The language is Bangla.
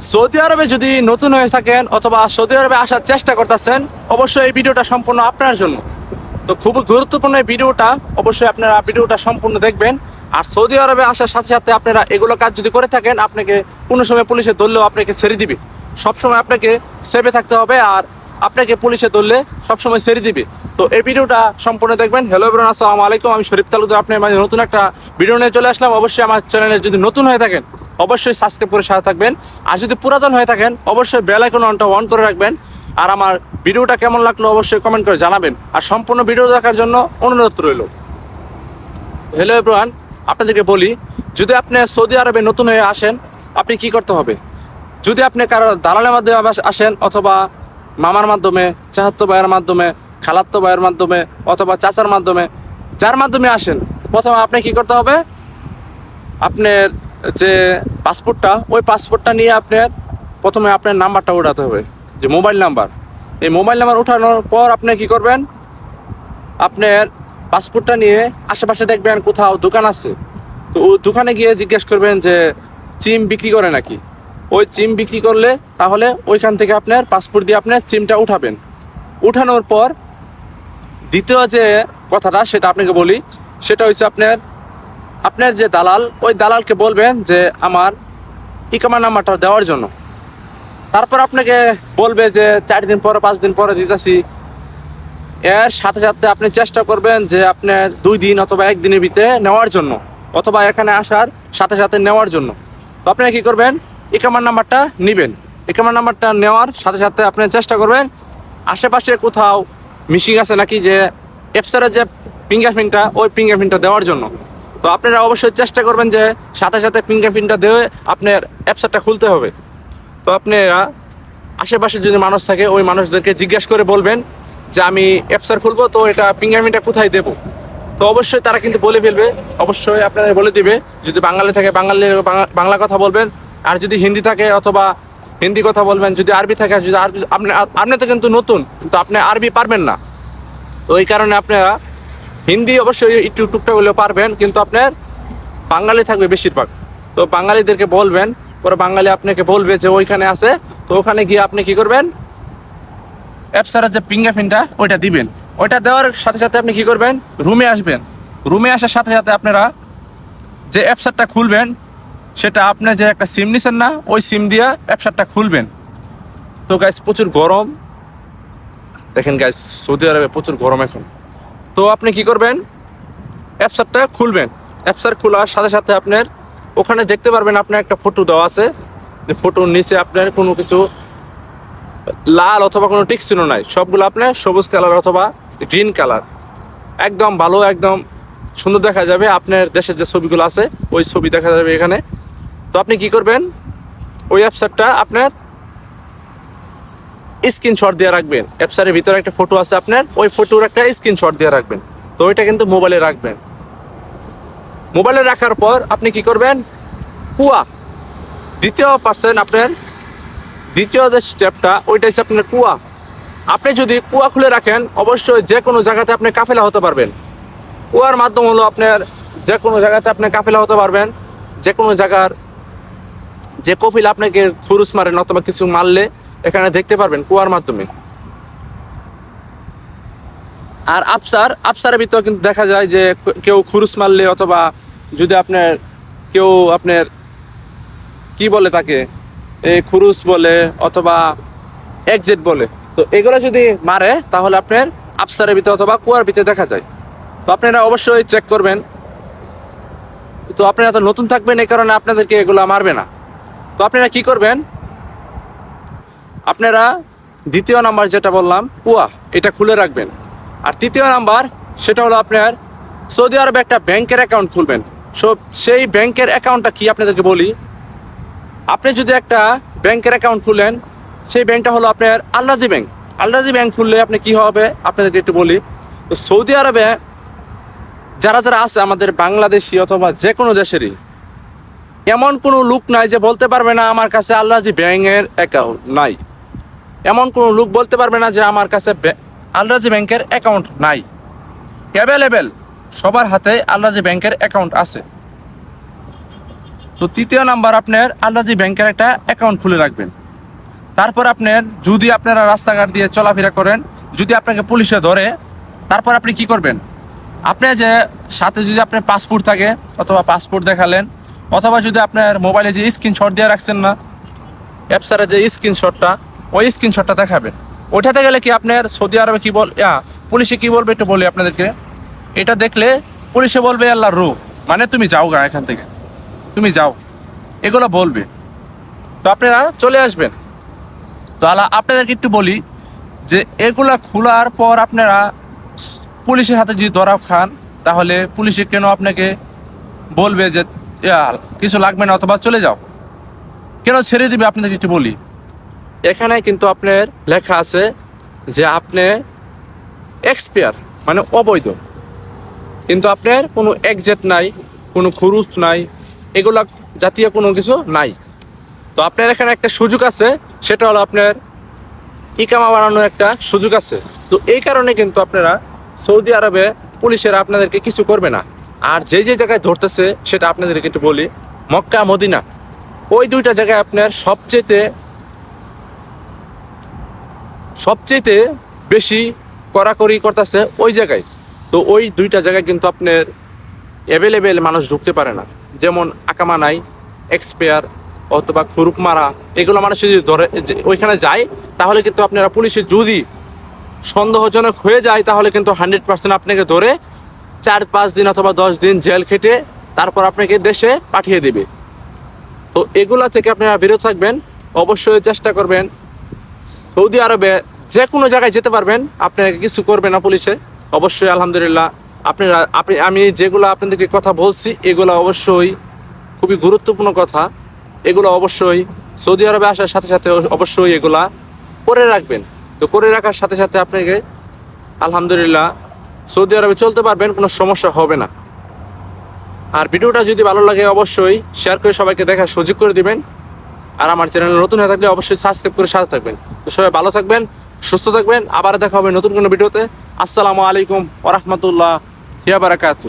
সৌদি আরবে যদি নতুন হয়ে থাকেন অথবা সৌদি আরবে আসার চেষ্টা করতেছেন, অবশ্যই এই ভিডিওটা সম্পূর্ণ আপনার জন্য। তো খুব গুরুত্বপূর্ণ এই ভিডিওটা, অবশ্যই আপনারা ভিডিওটা সম্পূর্ণ দেখবেন। আর সৌদি আরবে আসার সাথে সাথে আপনারা এগুলো কাজ যদি করে থাকেন, আপনাকে কোনো সময় পুলিশে ধরলেও আপনাকে ছেড়ে দিবে। সবসময় আপনাকে সেভে থাকতে হবে আর আপনাকে পুলিশে ধরলে সবসময় ছেড়ে দিবে। তো এই ভিডিওটা সম্পূর্ণ দেখবেন। হ্যালো এভরিওয়ান আসসালামু আলাইকুম। আমি শরীফ তালুকদার। আপনার মাঝে নতুন একটা ভিডিও নিয়ে চলে আসলাম। অবশ্যই আমার চ্যানেলে যদি নতুন হয়ে থাকেন, অবশ্যই সাবস্ক্রাইব করে সাথে থাকবেন। আর যদি পুরাতন হয়ে থাকেন, অবশ্যই বেল আইকন অনটা অন করে রাখবেন। আর আমার ভিডিওটা কেমন লাগল অবশ্যই কমেন্ট করে জানাবেন। আর সম্পূর্ণ ভিডিও দেখার জন্য অনুরোধ রইল। হ্যালো এভরিওয়ান আপনাদেরকে বলি, যদি আপনি সৌদি আরবে নতুন হয়ে আসেন, আপনি কি করতে হবে? যদি আপনি কারও দালালের মাধ্যমে আসেন অথবা মামার মাধ্যমে চাহাত্ত ভাইয়ের মাধ্যমে খালাত্ত ভাইয়ের মাধ্যমে অথবা চাচার মাধ্যমে, যার মাধ্যমে আসেন, প্রথমে আপনি কি করতে হবে? আপনার যে পাসপোর্টটা, ওই পাসপোর্টটা নিয়ে আপনার প্রথমে আপনার নাম্বারটা উঠাতে হবে, যে মোবাইল নাম্বার। এই মোবাইল নাম্বার উঠানোর পর আপনি কি করবেন? আপনার পাসপোর্টটা নিয়ে আশেপাশে দেখবেন কোথাও দোকান আছে। তো ওই দোকানে গিয়ে জিজ্ঞেস করবেন যে, চিম বিক্রি করে নাকি? ওই চিম বিক্রি করলে তাহলে ওইখান থেকে আপনার পাসপোর্ট দিয়ে আপনার চিমটা উঠাবেন। উঠানোর পর দ্বিতীয় যে কথাটা সেটা আপনাকে বলি, সেটা হচ্ছে আপনার আপনার যে দালাল, ওই দালালকে বলবেন যে আমার ইকামা নাম্বারটা দেওয়ার জন্য। তারপর আপনাকে বলবে যে চার দিন পরে, পাঁচ দিন পরে দিতেছি। এর সাথে সাথে আপনি চেষ্টা করবেন যে আপনার দুই দিন অথবা একদিনের ভিতরে নেওয়ার জন্য, অথবা এখানে আসার সাথে সাথে নেওয়ার জন্য। তো আপনি কী করবেন? ইকামার নাম্বারটা নেবেন। ইকামার নাম্বারটা নেওয়ার সাথে সাথে আপনি চেষ্টা করবেন, আশেপাশে কোথাও মিশিং আছে নাকি যে এফসারের যে ফিঙ্গারপ্রিন্টটা ওই ফিঙ্গারপ্রিন্টটা দেওয়ার জন্য। তো আপনারা অবশ্যই চেষ্টা করবেন যে সাথে সাথে ফিঙ্গারপ্রিন্টটা দিয়ে আপনার অ্যাপসারটা খুলতে হবে। তো আপনারা আশেপাশে যদি মানুষ থাকে, ওই মানুষদেরকে জিজ্ঞেস করে বলবেন যে আমি অ্যাপসার খুলবো, তো এটা ফিঙ্গারপ্রিন্টটা কোথায় দেবো? তো অবশ্যই তারা কিন্তু বলে ফেলবে। অবশ্যই আপনারা বলে দিবে। যদি বাঙালি থাকে বাঙালি বাংলা- বাংলা কথা বলবেন আর যদি হিন্দি থাকে অথবা হিন্দি কথা বলবেন, যদি আরবি থাকে, যদি আরবি আপনি আপনি তো কিন্তু নতুন কিন্তু আপনি আরবি পারবেন না। তো এই কারণে আপনারা হিন্দি অবশ্যই একটু টুকটাক হলেও পারবেন, কিন্তু আপনার বাঙালি থাকবে বেশিরভাগ। তো বাঙালিদেরকে বলবেন, পরে বাঙালি আপনাকে বলবে যে ওইখানে আছে, তো ওখানে গিয়ে আপনি কি করবেন? অ্যাপসারের যে ফিঙ্গারপ্রিন্টটা ওইটা দিবেন। ওইটা দেওয়ার সাথে সাথে আপনি কি করবেন? রুমে আসবেন। রুমে আসার সাথে সাথে আপনারা যে অ্যাপসারটা খুলবেন সেটা আপনি যে একটা সিম নিছেন না, ওই সিম দিয়ে অ্যাপসারটা খুলবেন। তো গাইস প্রচুর গরম। দেখেন গাইস সৌদি আরবে প্রচুর গরম এখন। তো আপনি কি করবেন? অ্যাপসারটা খুলবেন। অ্যাপসার খোলার সাথে সাথে আপনার ওখানে দেখতে পারবেন আপনার একটা ফটো দেওয়া আছে। যে ফটোর নিচে আপনার কোনো কিছু লাল অথবা কোনো টিকচিহ্ন নাই। সবগুলো আপনার সবুজ কালার অথবা গ্রিন কালার। একদম ভালো, একদম সুন্দর দেখা যাবে। আপনার দেশের যে ছবিগুলো আছে, ওই ছবি দেখা যাবে এখানে। আপনি কি করবেন? ওই অ্যাপসারটা আপনার স্ক্রিনশট দিয়ে রাখবেন। অ্যাপসারের ভিতরে একটা ফটো আছে আপনার, ওই ফটোর একটা স্ক্রিনশট দিয়ে রাখবেন। তো ওইটা কিন্তু মোবাইলে রাখবেন। মোবাইলে রাখার পর আপনি কি করবেন? কুয়া। দ্বিতীয় পার্সেন্ট আপনার, দ্বিতীয় যে স্টেপটা ওইটা হচ্ছে আপনার কুয়া। আপনি যদি কুয়া খুলে রাখেন, অবশ্যই যে কোনো জায়গাতে আপনি কাফেলা হতে পারবেন। কুয়ার মাধ্যম হলো আপনার যে কোনো জায়গাতে আপনি কাফেলা হতে পারবেন যে কোনো জায়গার যে কপিল আপনাকে খুরুস মারেন অথবা কিছু মারলে এখানে দেখতে পারবেন কুয়ার মাধ্যমে। আর আফসার, আফসারের ভিতরে কিন্তু দেখা যায় যে কেউ খুরুস মারলে অথবা যদি আপনার কেউ আপনার কি বলে তাকে? এই খুরুস বলে অথবা এক্সিট বলে। তো এগুলো যদি মারে তাহলে আপনার আফসারের ভিতরে অথবা কুয়ার ভিতরে দেখা যায়। তো আপনারা অবশ্যই চেক করবেন। তো আপনারা তো নতুন থাকবেন এই কারণে আপনাদেরকে এগুলো মারবে না। তো আপনারা কি করবেন? আপনারা দ্বিতীয় নাম্বার যেটা বললাম কুয়া এটা খুলে রাখবেন। আর তৃতীয় নাম্বার, সেটা হলো আপনার সৌদি আরবে একটা ব্যাংকের অ্যাকাউন্ট খুলবেন। সো, সেই ব্যাংকের অ্যাকাউন্টটা কি আপনাদেরকে বলি? আপনি যদি একটা ব্যাংকের অ্যাকাউন্ট খুলেন, সেই ব্যাংকটা হলো আপনার আল্লাজি ব্যাংক। আল্লাজি ব্যাংক খুললে আপনি কি হবে? আপনাদেরকে একটু বলি। তো সৌদি আরবে যারা যারা আছে আমাদের বাংলাদেশি অথবা যে কোনো দেশেরই এমন কোনো লোক নাই যে বলতে পারবে না আমার কাছে আল্লাজি ব্যাংকের অ্যাকাউন্ট নাই। এমন কোনো লোক বলতে পারবে না যে আমার কাছে আলরাজি ব্যাংকের অ্যাকাউন্ট নাই। অ্যাভেলেবেল সবার হাতে আলরাজি ব্যাংকের অ্যাকাউন্ট আছে। তো তৃতীয় নাম্বার আপনার আলরাজি ব্যাংকের একটা অ্যাকাউন্ট খুলে রাখবেন। তারপর আপনার যদি আপনারা রাস্তাঘাট দিয়ে চলাফেরা করেন, যদি আপনাকে পুলিশে ধরে, তারপর আপনি কি করবেন? আপনি যে সাথে যদি আপনার পাসপোর্ট থাকে অথবা পাসপোর্ট দেখালেন অথবা যদি আপনার মোবাইলে যে স্ক্রিনশট দিয়ে রাখছেন না অ্যাপসারের যে স্ক্রিনশটটা ওই স্ক্রিনশটটা দেখাবেন। ওঠাতে গেলে কি আপনার সৌদি আরবে কি বল পুলিশে কি বলবে একটু বলি আপনাদেরকে। এটা দেখলে পুলিশে বলবে, আল্লাহ রু মানে তুমি যাও গা এখান থেকে। তুমি যাও। এগুলো বলবে। তো আপনারা চলে আসবেন। তো আল্লাহ, আপনাদেরকে একটু বলি যে এগুলা খোলার পর আপনারা পুলিশের হাতে যদি ধরা খান, তাহলে পুলিশে কেন আপনাকে বলবে যে কিছু লাগবে না অথবা চলে যাও। কেন ছেড়ে দিবে? আপনাদেরকে একটু বলি। এখানে কিন্তু আপনার লেখা আছে যে আপনি এক্সপায়ার মানে অবৈধ। কিন্তু আপনার কোনো একজেট নাই, কোনো খরুচ নাই, এগুলা জাতীয় কোনো কিছু নাই। তো আপনার এখানে একটা সুযোগ আছে, সেটা হলো আপনার ইকামা বানানোর একটা সুযোগ আছে। তো এই কারণে কিন্তু আপনারা সৌদি আরবে পুলিশেরা আপনাদেরকে কিছু করবে না। আর যে যে জায়গায় ধরতেছে, সেটা আপনাদেরকে একটু বলি। মক্কা, মদিনা, ওই দুইটা জায়গায় আপনার সবচেয়েতে সবচেয়েতে বেশি কড়াকড়ি করতেছে ওই জায়গায়। তো ওই দুইটা জায়গায় কিন্তু আপনার অ্যাভেলেবেল মানুষ ঢুকতে পারে না। যেমন আকামা নাই এক্সপায়ার অথবা খুরুপ মারা এগুলো মানুষ যদি ধরে ওইখানে যায়, তাহলে কিন্তু আপনারা পুলিশে যদি সন্দেহজনক হয়ে যায়, তাহলে কিন্তু হান্ড্রেড পার্সেন্ট আপনাকে ধরে চার, পাঁচ দিন অথবা দশ দিন জেল খেটে তারপর আপনাকে দেশে পাঠিয়ে দেবে। তো এগুলা থেকে আপনারা বিরত থাকবেন। অবশ্যই চেষ্টা করবেন। সৌদি আরবে যে কোনো জায়গায় যেতে পারবেন। আপনাকে কিছু করবে না পুলিশে। অবশ্যই আলহামদুলিল্লাহ আপনারা, আপনি, আমি যেগুলো আপনাদেরকে কথা বলছি, এগুলো অবশ্যই খুবই গুরুত্বপূর্ণ কথা। এগুলো অবশ্যই সৌদি আরবে আসার সাথে সাথে অবশ্যই এগুলা করে রাখবেন। তো করে রাখার সাথে সাথে আপনাকে আলহামদুলিল্লাহ সৌদি আরবে চলতে পারবেন, কোনো সমস্যা হবে না। আর ভিডিওটা যদি ভালো লাগে অবশ্যই শেয়ার করে সবাইকে দেখার সুযোগ করে দিবেন। আর আমার চ্যানেল নতুন হয়ে থাকলে অবশ্যই সাবস্ক্রাইব করে সাথে থাকবেন। তো সবাই ভালো থাকবেন, সুস্থ থাকবেন আবার দেখা হবে নতুন কোনো ভিডিওতে। আসসালামু আলাইকুম ওরহমতুল্লাহ হিয়া বারাকাতু